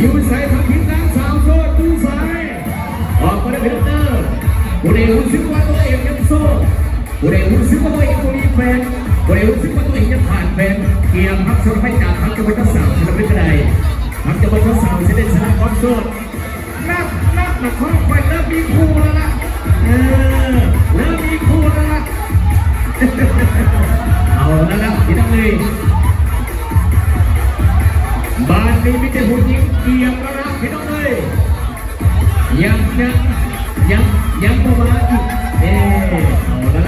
ยูใส่ทำพิษน้ำสาวโซ่ตูใส่ออกมาเป็นเตอร์บุเด้รู้ซิกว่าตัวเองยังโซ่บุเรหุ่นซิกว่าตัวเองตัวนี้แฟนกูเด้รู้ซิกว่าตัวเองยังผ่านแฟนเกียร์พักโซ่ไมัยจากพักจะไปทดสอบจะไม่เป็นไรพักจะไปทดสอบจะได้ชนะควาโซ่นักนักนับข้อ ไม่ใช่ผู้หญิงเกี่ยวแล้วนะพี่น้องเลยยังยังยังยังประมาณอีกเอ๊ะเอาละ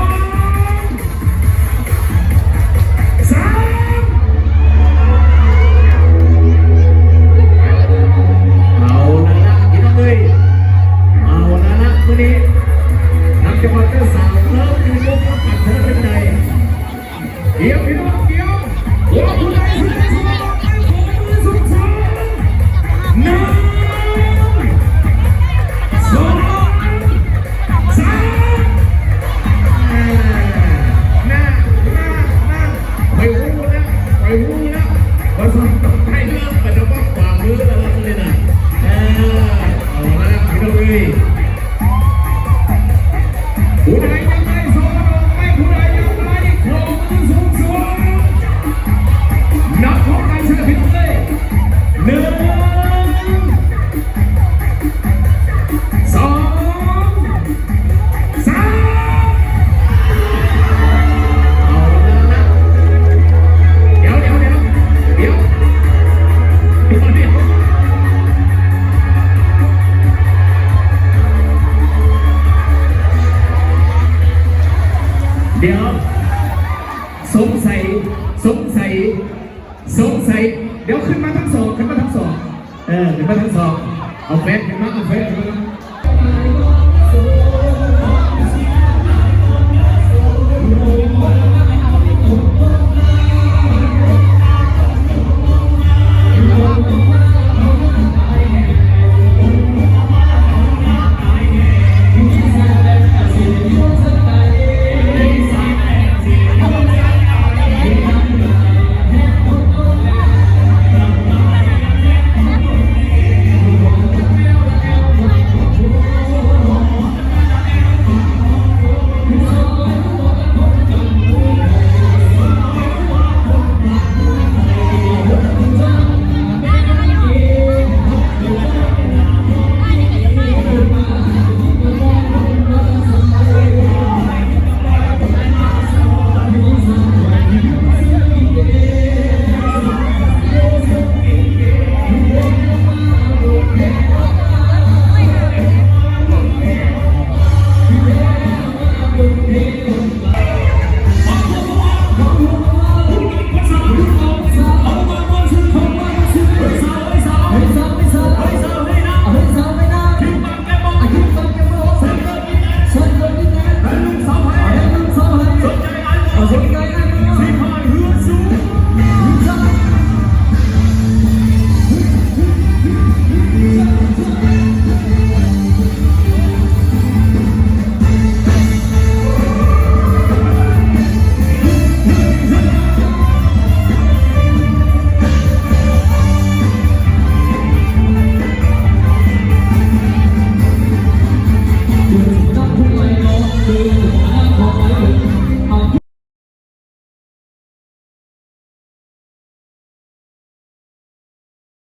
batizado. Alberto, irmã Alberto, irmã.